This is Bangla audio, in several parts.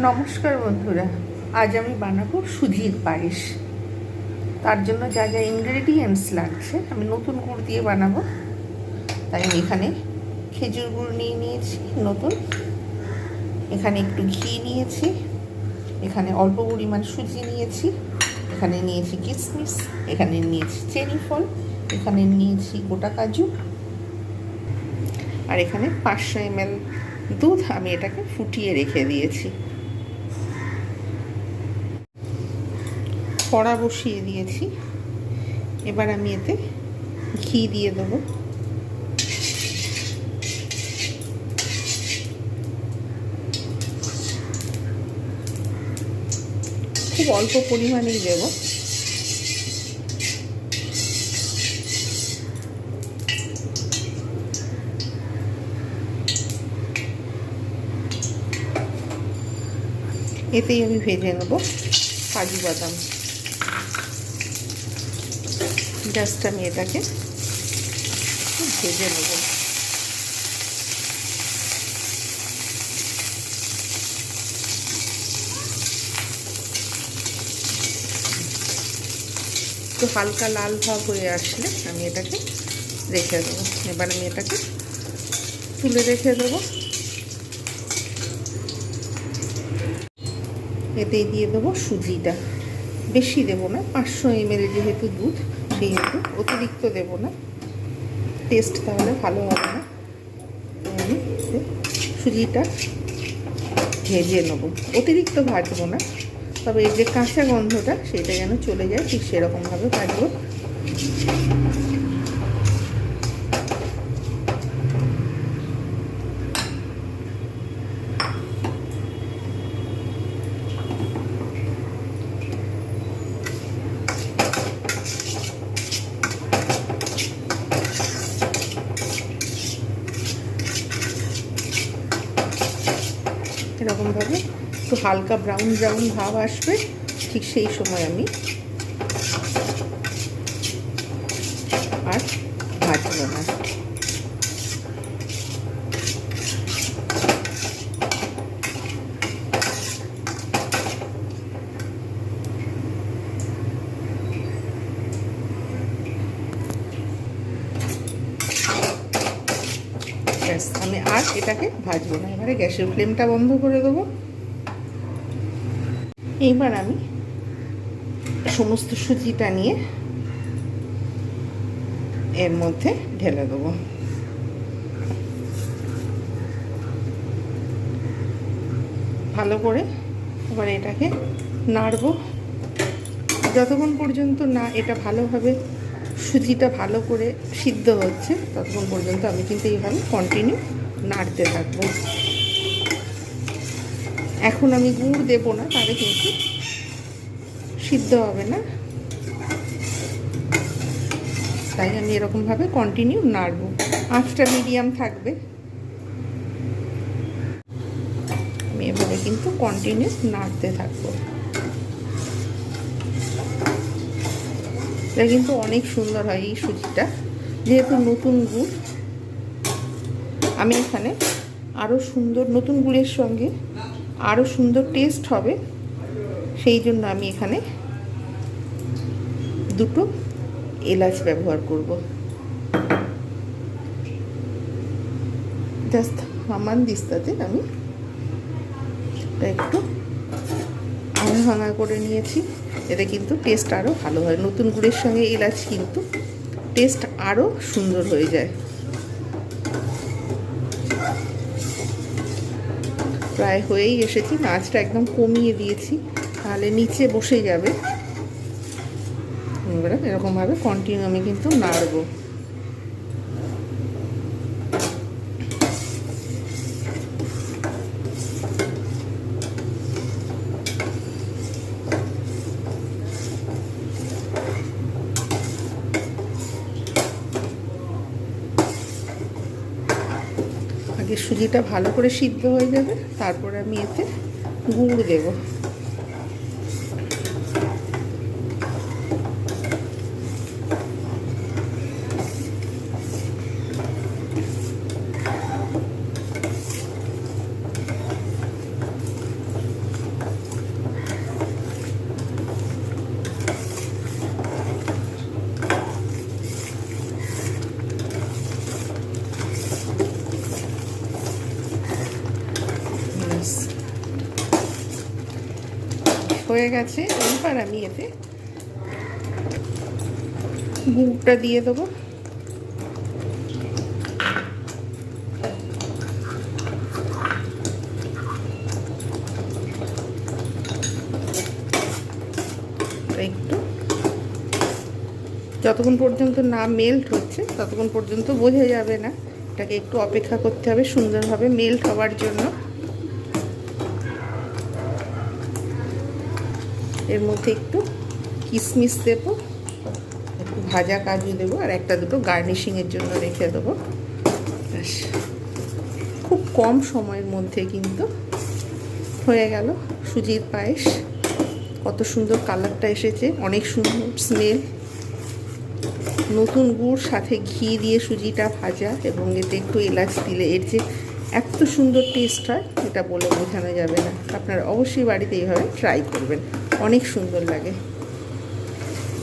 নমস্কার বন্ধুরা, আজ আমি বানাবো সুজির পায়েস। তার জন্য যা যা ইনগ্রেডিয়েন্টস লাগছে, আমি নতুন গুড় দিয়ে বানাবো। তাই আমি এখানে খেজুর গুড় নিয়ে নিয়েছি, নতুন। এখানে একটু ঘি নিয়েছি, এখানে অল্প পরিমাণ সুজি নিয়েছি, এখানে নিয়েছি কিশমিশ এখানে নিয়েছি চেরি ফল, এখানে নিয়েছি গোটা কাজু। আর এখানে পাঁচশো এমএল দুধ আমি এটাকে ফুটিয়ে রেখে দিয়েছি। কড়া বসিয়ে দিয়েছি। এবার আমি এতে ঘি দিয়ে দেবো। খুব অল্প পরিমাণেই দেবো। এতেই আমি ভেজে নেব কাজু বাদাম। জাস্ট আমি এটাকে ভেজে নেব। একটু হালকা লাল ভাব হয়ে আসলে আমি এটাকে রেখে দেবো। এবার আমি এটাকে তুলে রেখে দেবো। এতেই দিয়ে দেবো সুজিটা। বেশি দেবো না, পাঁচশো এমএল যেহেতু দুধ সেহেতু অতিরিক্ত দেব না। টেস্ট তাহলে ভালো হবে না। আমি সুজিটা ভেজে নেব। অতিরিক্ত ভাজবো না। তবে এই যে কাঁচা গন্ধটা, সেটা যেন চলে যায়, ঠিক সেরকমভাবে ভাজবো। এরকমভাবে একটু হালকা ব্রাউন ব্রাউন ভাব আসবে ঠিক সেই সময় আমি আর ভাজবো না ব্যাস আমি আর এটাকে ভাজবো না। এবারে গ্যাসের ফ্লেমটা বন্ধ করে দেবো। এইবার আমি সমস্ত সুজিটা নিয়ে এর মধ্যে ঢেলে দেবো। ভালো করে এবার এটাকে নাড়বো। যতক্ষণ পর্যন্ত না এটা ভালোভাবে সুজিটা ভালো করে সিদ্ধ হচ্ছে ততক্ষণ পর্যন্ত আমি কিন্তু এইভাবে কন্টিনিউ নাড়তে থাকব। এখন আমি গুড় দেবো না, তাহলে কিন্তু সিদ্ধ হবে না। তাই আমি এরকমভাবে কন্টিনিউ নাড়বো। আঁচটা মিডিয়াম থাকবে। আমি এভাবে কিন্তু কন্টিনিউ নাড়তে থাকব। এটা কিন্তু অনেক সুন্দর হয় এই সুজিটা। যেহেতু নতুন গুড়, আমি এখানে আরও সুন্দর নতুন গুড়ের সঙ্গে আরও সুন্দর টেস্ট হবে। সেই জন্য আমি এখানে দুটো এলাচ ব্যবহার করব। জাস্ট হামান দিস্তাতে আমি একটু ভাঙা ভাঙা করে নিয়েছি। এতে কিন্তু টেস্ট আরও ভালো হয়। নতুন গুড়ের সঙ্গে এলাচ কিন্তু টেস্ট আরও সুন্দর হয়ে যায়। প্রায় হয়েই এসেছি, মাছটা একদম কমিয়ে দিয়েছি, তাহলে নিচে বসে যাবে। এরকমভাবে কন্টিনিউ আমি কিন্তু নাড়বো। সুজিটা ভালো করে সিদ্ধ হয়ে যাবে তারপরে আমি এতে গুড় দেব। হয়ে গেছে। এইবার আমি এতে গুড়টা দিয়ে দেবো। একটু। যতক্ষণ পর্যন্ত না মেল্ট হচ্ছে, ততক্ষণ পর্যন্ত বোঝা যাবে না। এটাকে একটু অপেক্ষা করতে হবে সুন্দরভাবে মেল্ট হওয়ার জন্য। এর মধ্যে একটু কিশমিশ দেবো, একটু ভাজা কাজু দেবো, আর একটা দুটো গার্নিশিংয়ের জন্য রেখে দেবো। খুব কম সময়ের মধ্যে কিন্তু হয়ে গেল সুজির পায়েস। কত সুন্দর কালারটা এসেছে, অনেক সুন্দর স্মেল নতুন গুড়, সাথে ঘি দিয়ে সুজিটা ভাজা এবং এতে একটু এলাচ দিলে এর যে এত সুন্দর টেস্ট হয়, এটা বলে বোঝানো যাবে না। আপনারা অবশ্যই বাড়িতে এইভাবে ট্রাই করবেন। অনেক সুন্দর লাগে।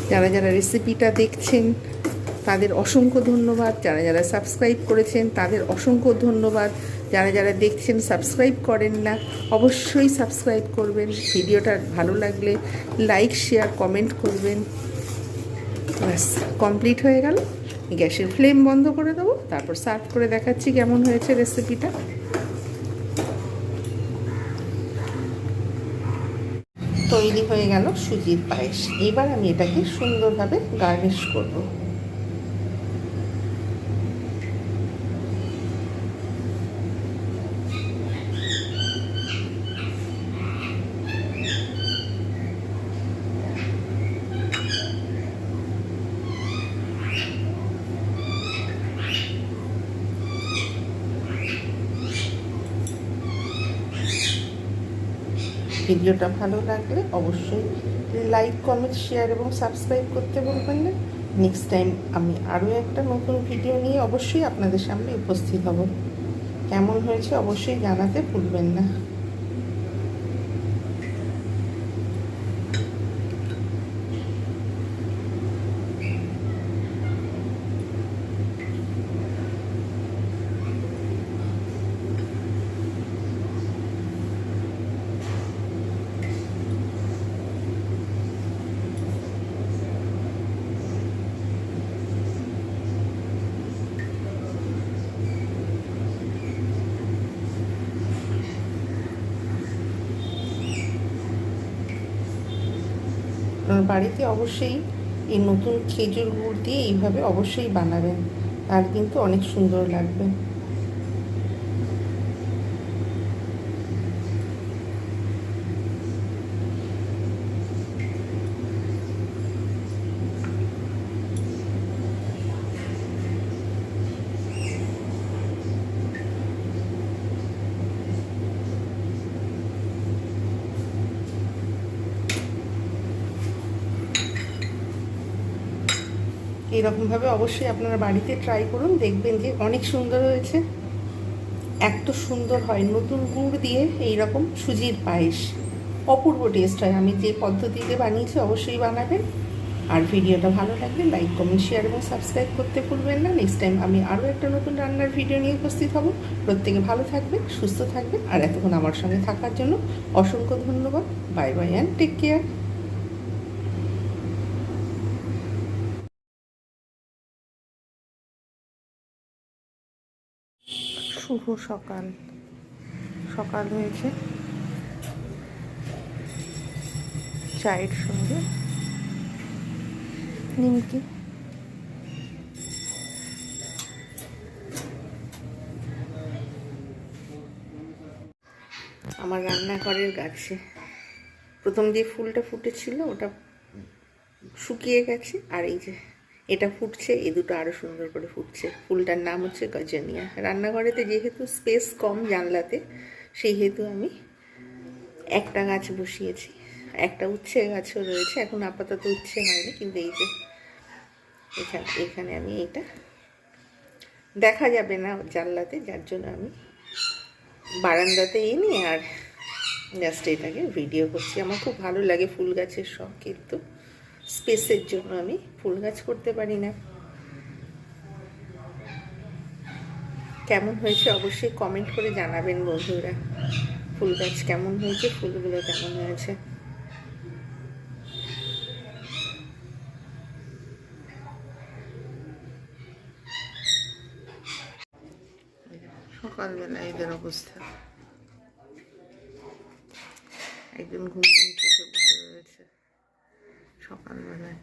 যারা যারা রেসিপিটা দেখছেন, তাদের অসংখ্য ধন্যবাদ। যারা যারা সাবস্ক্রাইব করেছেন, তাদের অসংখ্য ধন্যবাদ। যারা যারা দেখছেন সাবস্ক্রাইব করেন না, অবশ্যই সাবস্ক্রাইব করবেন। ভিডিওটা ভালো লাগলে লাইক শেয়ার কমেন্ট করবেন। ব্যাস কমপ্লিট হয়ে গেল। গ্যাসের ফ্লেম বন্ধ করে দেবো, তারপর সার্ভ করে দেখাচ্ছি কেমন হয়েছে রেসিপিটা। তৈরি হয়ে গেল সুজির পায়েস। এবার আমি এটাকে সুন্দরভাবে গার্নিশ করব। ভিডিওটা ভালো লাগলে অবশ্যই লাইক, কমেন্ট, শেয়ার এবং সাবস্ক্রাইব করতে বলবেন না। নেক্সট টাইম আমি আরও একটা নতুন ভিডিও নিয়ে অবশ্যই আপনাদের সামনে উপস্থিত হব। কেমন হয়েছে অবশ্যই জানাতে ভুলবেন না। আপনার বাড়িতে অবশ্যই এই নতুন খেজুর গুড় দিয়ে এইভাবে অবশ্যই বানাবেন। আর কিন্তু অনেক সুন্দর লাগবে। এইরকমভাবে অবশ্যই আপনারা বাড়িতে ট্রাই করুন, দেখবেন যে অনেক সুন্দর হয়েছে। এত সুন্দর হয়, নতুন গুড় দিয়ে এই রকম সুজির পায়েস। অপূর্ব টেস্ট হয়। আমি যে পদ্ধতিতে বানিয়েছি অবশ্যই বানাবেন। আর ভিডিওটা ভালো লাগলে লাইক কমেন্ট শেয়ার এবং সাবস্ক্রাইব করতে ভুলবেন না। নেক্সট টাইম আমি আরও একটা নতুন রান্নার ভিডিও নিয়ে উপস্থিত হব। প্রত্যেকে ভালো থাকবেন, সুস্থ থাকবেন। আর এতক্ষণ আমার সঙ্গে থাকার জন্য অসংখ্য ধন্যবাদ। Bye bye and take care শুভ সকাল। সকাল হয়েছে। চায়ের সঙ্গে। নিমকি। আমার রান্নাঘরের গাছে। প্রথম যে ফুলটা ফুটেছিল, ওটা শুকিয়ে গেছে, আর এই যে এটা ফুটছে, এই দুটো আরও সুন্দর করে ফুটছে। ফুলটার নাম হচ্ছে গজনিয়া। রান্নাঘরেতে যেহেতু স্পেস কম জানলাতে সেই হেতু আমি একটা গাছ বসিয়েছি। একটা উচ্ছে গাছও রয়েছে, এখন আপাতত উচ্ছে হয়নি, কিন্তু এই যে এখানে এখানে আমি এটা দেখা যাবে না জানলাতে, যার জন্য আমি বারান্দাতে এনে আর জাস্ট এটাকে ভিডিও করছি। আমার খুব ভালো লাগে ফুল গাছের শখ কিন্তু। স্পেসের জন্য আমি ফুল গাছ করতে পারি না। কেমন হয়েছে অবশ্যই কমেন্ট করে জানাবেন বন্ধুরা। ফুল গাছ কেমন হয়েছে, ফুলগুলো কেমন হয়েছে? সকালবেলা এদের অবস্থা। একদম ঘুম চোখে সকালবেলায়